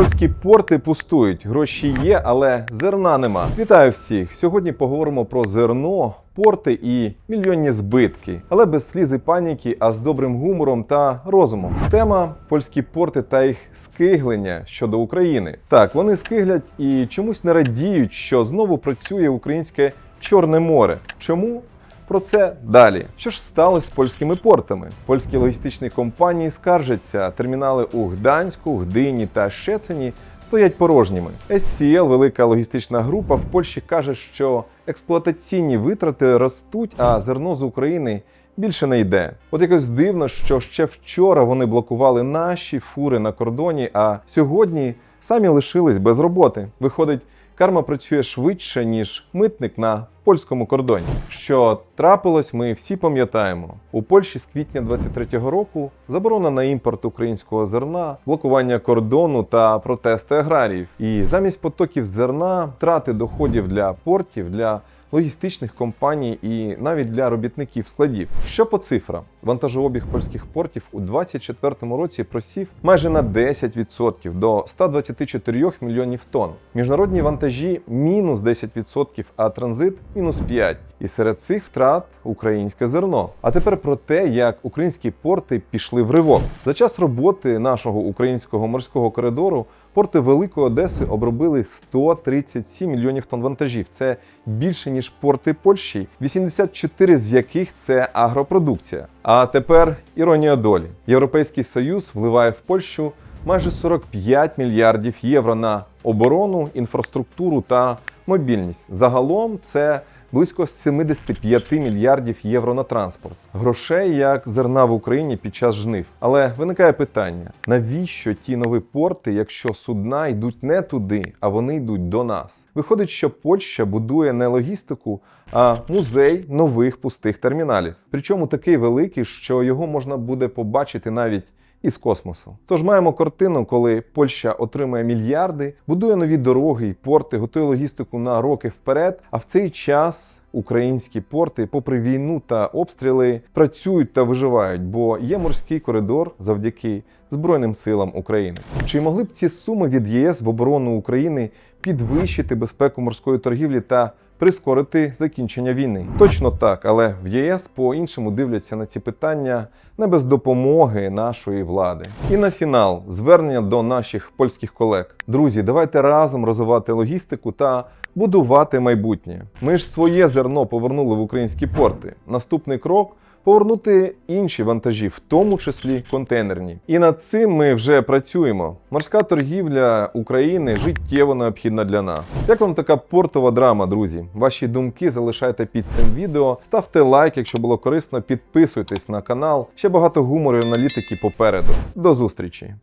Польські порти пустують, гроші є, але зерна нема. Вітаю всіх! Сьогодні поговоримо про зерно, порти і мільйонні збитки, але без сліз і паніки, а з добрим гумором та розумом. Тема польські порти та їх скиглення щодо України. Так, вони скиглять і чомусь не радіють, що знову працює українське Чорне море. Чому? Про це далі. Що ж сталося з польськими портами? Польські логістичні компанії скаржаться, термінали у Гданську, Гдині та Щецині стоять порожніми. SCL, велика логістична група в Польщі каже, що експлуатаційні витрати ростуть, а зерно з України більше не йде. От якось дивно, що ще вчора вони блокували наші фури на кордоні, а сьогодні самі лишились без роботи. Виходить, карма працює швидше, ніж митник на польському кордоні. Що трапилось, ми всі пам'ятаємо. У Польщі з квітня 23-го року заборона на імпорт українського зерна, блокування кордону та протести аграріїв. І замість потоків зерна втрати доходів для портів, для логістичних компаній і навіть для робітників складів. Що по цифрам? Вантажообіг польських портів у 2024 році просів майже на 10% до 124 мільйонів тонн. Міжнародні вантажі мінус 10%, а транзит мінус 5%. І серед цих втрат українське зерно. А тепер про те, як українські порти пішли в ривок. За час роботи нашого українського морського коридору порти Великої Одеси обробили 137 мільйонів тонн вантажів. Це більше ніж порти Польщі, 84 з яких це агропродукція. А тепер іронія долі. Європейський союз вливає в Польщу майже 45 мільярдів євро на оборону, інфраструктуру та мобільність. Загалом це близько 75 мільярдів євро на транспорт. Грошей як зерна в Україні під час жнив. Але виникає питання: навіщо ті нові порти, якщо судна йдуть не туди, а вони йдуть до нас? Виходить, що Польща будує не логістику, а музей нових пустих терміналів. Причому такий великий, що його можна буде побачити навіть із космосу. Тож маємо картину, коли Польща отримує мільярди, будує нові дороги і порти, готує логістику на роки вперед. А в цей час українські порти, попри війну та обстріли, працюють та виживають, бо є морський коридор завдяки Збройним силам України. Чи могли б ці суми від ЄС в оборону України підвищити безпеку морської торгівлі та прискорити закінчення війни? Точно так, але в ЄС по-іншому дивляться на ці питання не без допомоги нашої влади. І на фінал звернення до наших польських колег. Друзі, давайте разом розвивати логістику та будувати майбутнє. Ми ж своє зерно повернули в українські порти. Наступний крок. Повернути інші вантажі, в тому числі контейнерні, і над цим ми вже працюємо. Морська торгівля України життєво необхідна для нас. Як вам така портова драма, друзі? Ваші думки залишайте під цим відео. Ставте лайк, якщо було корисно. Підписуйтесь на канал. Ще багато гумору і аналітики попереду. До зустрічі!